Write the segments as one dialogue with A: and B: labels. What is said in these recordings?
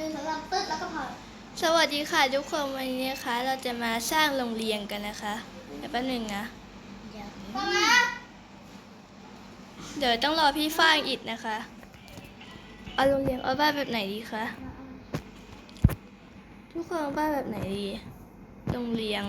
A: นึ่งสองสามตึ๊ดแล้วก็พอ
B: สวัสดีค่ะทุกคนวันนี้นะคะเราจะมาสร้างโรงเรียนกันนะคะเดี๋ยวแป๊บหนึงนะ
A: ฟังนะ
B: เดี๋ยวต้องรอพี่ฟ้างอิดนะคะเอาโรงเรียนเอาบ้านแบบไหนดีคะทุกคนเอาบ้านแบบไหนดีโรงเรียน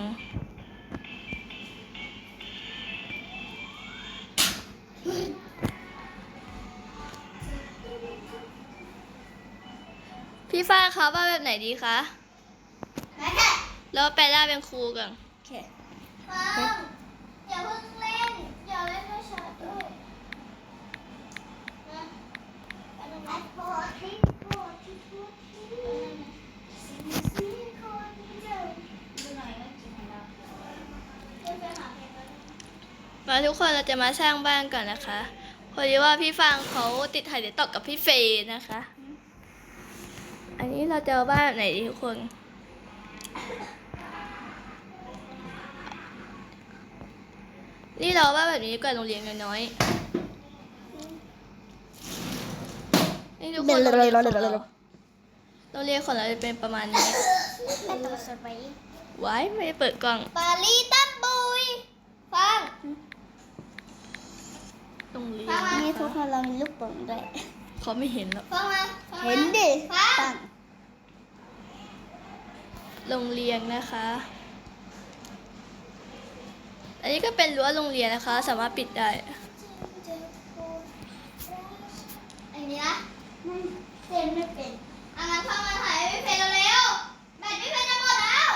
B: พี่ฟ้างคะบ้านแบบไหนดีคะ
A: แม่แค่
B: แล้วไปล่าเป็นครูก่อน
A: ฟังอย่าเพิ่งเล่น อย่าเล่นด้วยฉันด้วยนะไปตรงนั้นพอทิ้งพอทิ้งพอทิ้งสิ่งที่คนเดินดูหน่อยว่ากี่ของเราเดี๋ยวไปหาเพลงกัน
B: มาทุกคนเราจะมาสร้างบ้านก่อนนะคะ พอดีว่าพี่ฟางเขาติดถ่ายเดตอกกับพี่เฟยนะคะ อันนี้เราจะเอาบ้านแบบไหนดีทุกคน นี่เราเอาบ้านแบบนี้ดีกว่าโรงเรียนน้อยๆนี่ทุกคนโรงเรียนของเราโรงเรียนของเราจะเป็นประมาณนี้
A: เป็นตัวสไป
B: ไว้ไม่ได้เปิดกล่อง
A: ปาลีตัมบุยฟัง
B: โรงเรียน
A: ฟังมา
C: นี่ทุกคนเรามีลูกโป่งด้วย
B: เขาไม่เห็นหรอก
A: ฟังมาฟังมา
C: เห็นดิ
A: ฟัง
C: ตั้ง
B: โรงเรียนนะคะ อันนี้ก็เป็นรั้วโรงเรียนนะคะ สามารถปิดได้
A: อันนี้นะเต้นไม่เป็นอันนั้นฟังมาถ่ายไม่เป็นเร็วๆแบตไม่เป็นจะหมดแล้ว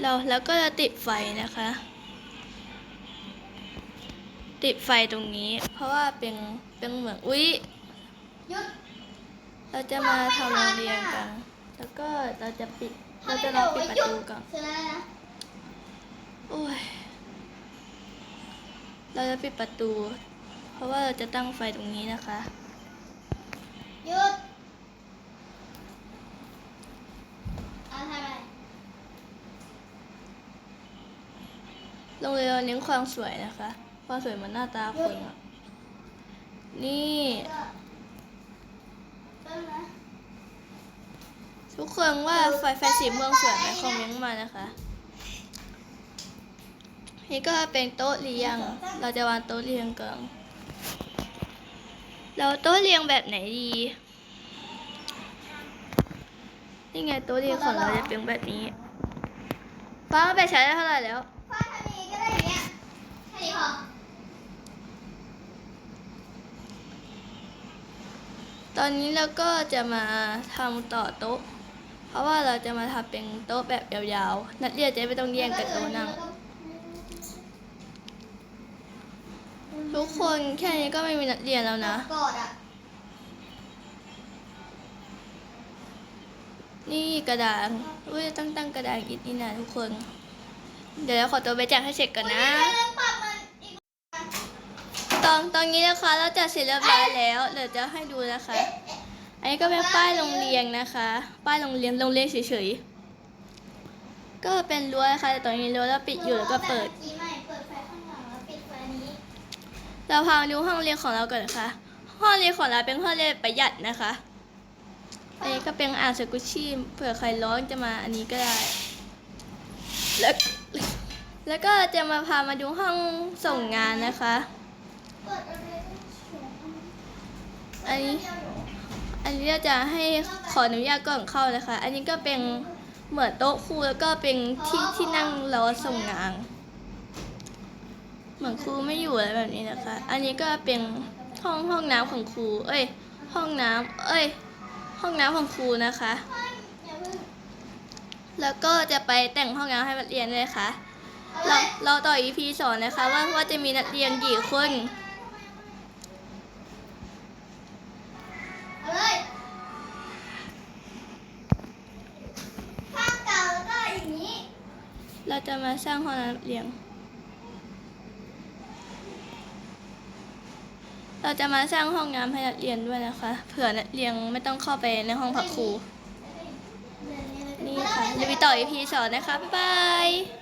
B: เราแล้วก็จะติดไฟนะคะ ติดไฟตรงนี้ เพราะว่าเป็นเป็นเหมือนอุ๊ย
A: หยุด
B: เราจะมาทำโรงเรียนกัน แล้วก็เราจะปิด เราจะลองปิดประตูก่อน
A: เสร็จแล้วนะ
B: โอ้ย เราจะปิดประตู เพราะว่าเราจะตั้งไฟตรงนี้นะคะ
A: หยุดเอาทำอะไร
B: โรงเรียนเราเน้นความสวยนะคะ ความสวยเหมันหน้าตาคนอะนี่
A: ก็เริ่มนะ
B: ทุ กคนว่าไฟไฟสีเมืองสวยไหมคอมเมนต์มานะคะ นี่ก็เป็นโต๊ะเรียง เราจะวางโต๊ะเรียงก่อนเราโต๊ะเรียงแบบไหนดี นี่ไงโต๊ะเรียงของเราจะเป็นแบบนี้ฟ้าไปใช้ได้เท่าไหร่แล้ว
A: ฟ้าทำนี้ก็ได้เงี้ยแค่นี้พอ
B: ตอนนี้เราก็จะมาทำต่อโต๊ะ ราะว่าเราจะมาทำเป็นโต๊ะแบบยาวๆ นักเรียนจะไม่ต้องแย่งกันโต๊ะนั่ง ทุกคนแค่นี้ก็ไม่มีนักเรียนแล้วนะ
A: กอดอะ
B: นี่กระดานอุ้ยต้องตั้งกระดานอีกนี่นะทุกคน เดี๋ยวเราขอตัวไปแจกให้เสร็จก่อนนะ
A: เรื่องปรับมันอีก
B: ตอนตอนนี้นะคะเราจัดเสร็จเรียบร้อยแล้ว เดี๋ยวจะให้ดูนะคะ อันนี้ก็เป็นป้ายโรงเรียนนะคะ ป้ายโรงเรียนโรงเรียนเฉยๆ ก็เป็นรั้วนะคะแต่ตอนนี้รั้วเราปิดอยู่แล้วก็เปิด
A: เรา
B: พาดูห้องเรียนของเราก่อนนะคะ ห้องเรียนของเราเป็นห้องเรียนประหยัดนะคะ อันนี้ก็เป็นอ่างสกุชชี่เผื่อใครร้อนจะมาอันนี้ก็ได้ แล้วแล้วก็จะมาพามาดูห้องส่งงานนะคะ
A: อัน
B: นี้ อันนี้เราจะให้ขออนุญาตก่อนเข้านะคะ อันนี้ก็เป็นเหมือนโต๊ะครูแล้วก็เป็นที่ที่นั่งรอส่งงาน เหมือนครูไม่อยู่อะไรแบบนี้นะคะ อันนี้ก็เป็นห้องห้องน้ำของครู เอ้ย ห้องน้ำเอ้ย ห้องน้ำของครูนะคะ แล้วก็จะไปแต่งห้องน้ำให้นักเรียนด้วยค่ะ เราเราต่อ EP สอนนะคะว่าว่าจะมีนักเรียนกี่คน
A: เรา
B: จะมาสร้างห้องน้ำเรียนเราจะมาสร้างห้องน้ำให้นักเรียนด้วยนะคะ เผื่อนักเรียนไม่ต้องเข้าไปในห้องพักครู นี่ค่ะจะไปต่อ EP สอนนะคะ บ๊ายบาย